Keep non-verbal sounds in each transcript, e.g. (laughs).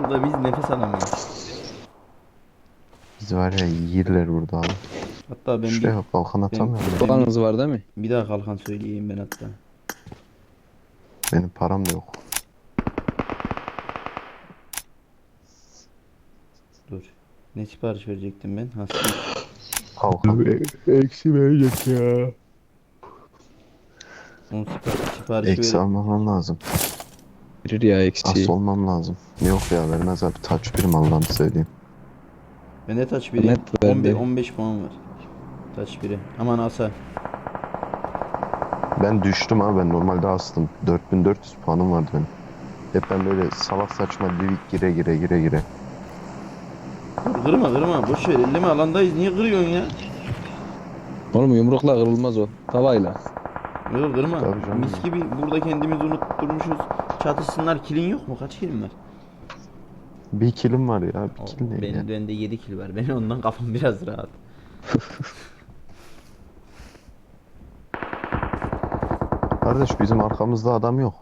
Burada biz nefes alamıyoruz. Biz var ya yiyirler burada abi. Hatta ben bir, Şuraya kalkan atamıyorum. ya. Dolanınız var değil mi? bir daha kalkan söyleyeyim ben hatta. Benim param da yok. Dur. Ne sipariş verecektim ben? Ha, sil. Kalkan. Eksi verecek ya. Onu sipariş, sipariş Eksi ver. almamam lazım. Verir ya eksi. As olmam lazım. Yok ya vermez abi. Taç birim Allah'ını söyleyeyim. Ben de taç biri. Net verdi. 15, 15 puan var. Taç biri. Aman asa. Ben düştüm abi ben normalde astım. 4400 puanım vardı benim. Hep ben böyle salak saçma divik gire gire gire gire. Dur kırma kırma. Boş ver. Elleme alandayız. Niye kırıyorsun ya? Oğlum yumrukla kırılmaz o. Tavayla. Yok kırma. Tabii canım. Mis gibi burada kendimizi unutturmuşuz. Çatışsınlar. Kilin yok mu? Kaç kilin var? Bir kilim var ya. Bir kill ne benim ya? bende 7 kil var. Benim ondan kafam biraz rahat. (laughs) Kardeş bizim arkamızda adam yok.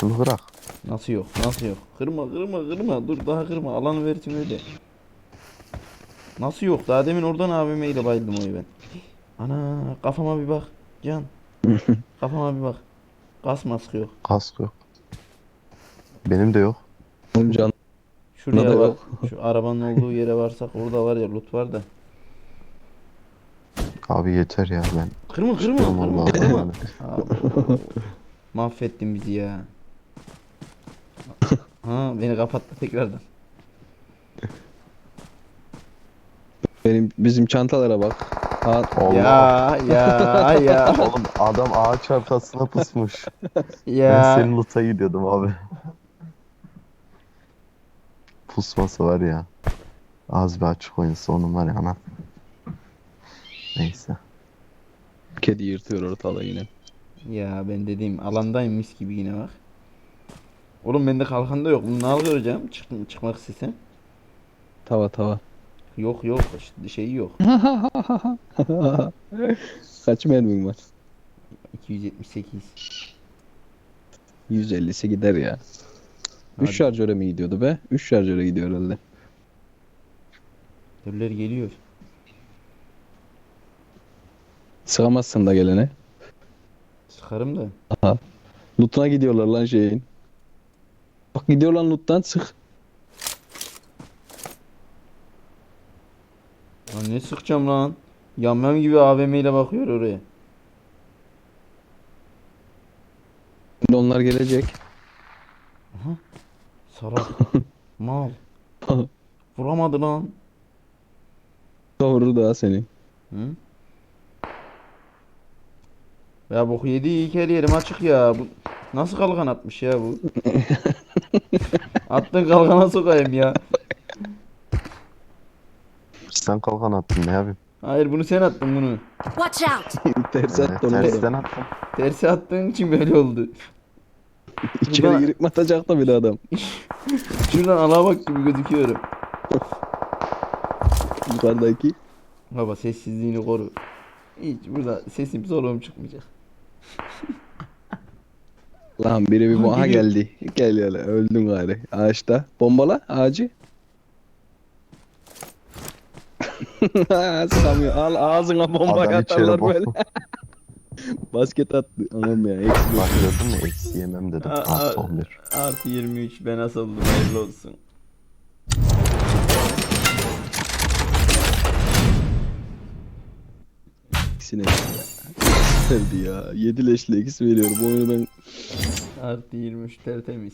Şunu bırak. Nasıl yok? Nasıl yok? Kırma kırma kırma. Dur daha kırma. Alanı versin öyle. Nasıl yok? Daha demin oradan abime ile bayıldım oyu ben. Ana kafama bir bak. Can. (laughs) kafama bir bak. Kas maskı yok. Kask yok. Benim de yok. Oğlum can. Şuraya da bak. yok. (laughs) Şu arabanın olduğu yere varsak orada var ya loot var da. Abi yeter ya ben. Kırma kırma kırma kırma. Abo. Mahvettin bizi ya. Ha beni kapattı tekrardan. Benim bizim çantalara bak. Ha, Allah. Ya ya ya Oğlum adam ağaç arkasına pusmuş. Ben ya. senin loot'a gidiyordum abi. Pusması var ya. Az bir açık oyunsa onun var ya ana. Neyse. kedi yırtıyor ortalığı yine. Ya ben dediğim alandayım mis gibi yine bak. Oğlum bende kalkan da yok. Bunu ne alacağım? Çık, çıkmak istesem. Tava tava. Yok yok işte şey yok. (laughs) Kaç mermin var? 278. 150'si gider ya. Hadi. 3 şarjöre mi gidiyordu be? 3 şarjöre gidiyor herhalde. Öbürler geliyor. Sıkamazsın da gelene. Sıkarım da. Loot'una gidiyorlar lan şeyin. Bak gidiyor lan loot'tan sık. Lan ne sıkacağım lan? Yamyam gibi AVM ile bakıyor oraya. Şimdi onlar gelecek. Salak. (laughs) Mal. Vuramadı lan. Kavurur daha seni. Hı? Ya boku yedi ilk her yerim açık ya. Bu nasıl kalkan atmış ya bu? (laughs) Attın kalkana sokayım ya. Sen kalkan attın ne yapayım? Hayır bunu sen attın bunu. Watch out! (laughs) Ters attı onu. tersten attım. Tersi attığın için böyle oldu. İçeri girip mi atacak da bir de adam. (laughs) Şuradan ala bak gibi gözüküyorum. Yukarıdaki. Baba sessizliğini koru. Hiç burada sesim soluğum çıkmayacak. (laughs) Lan biri bir Ha, boğa geliyor. geldi. Gel hele öldün gari. Ağaçta. Bombala ağacı. (laughs) Sıkamıyor. Al ağzına bomba Adam içeri atarlar böyle. (laughs) Basket attı. Anam ya. Eksi Bak gördün mü eksi yemem dedim. Aa, Artı aa. 11. Artı 23 ben asıldım hayırlı olsun. ikisine ya. Verdi ya. 7 leşle ikisi veriyor. Bu oyunu ben Artı 23 tertemiz.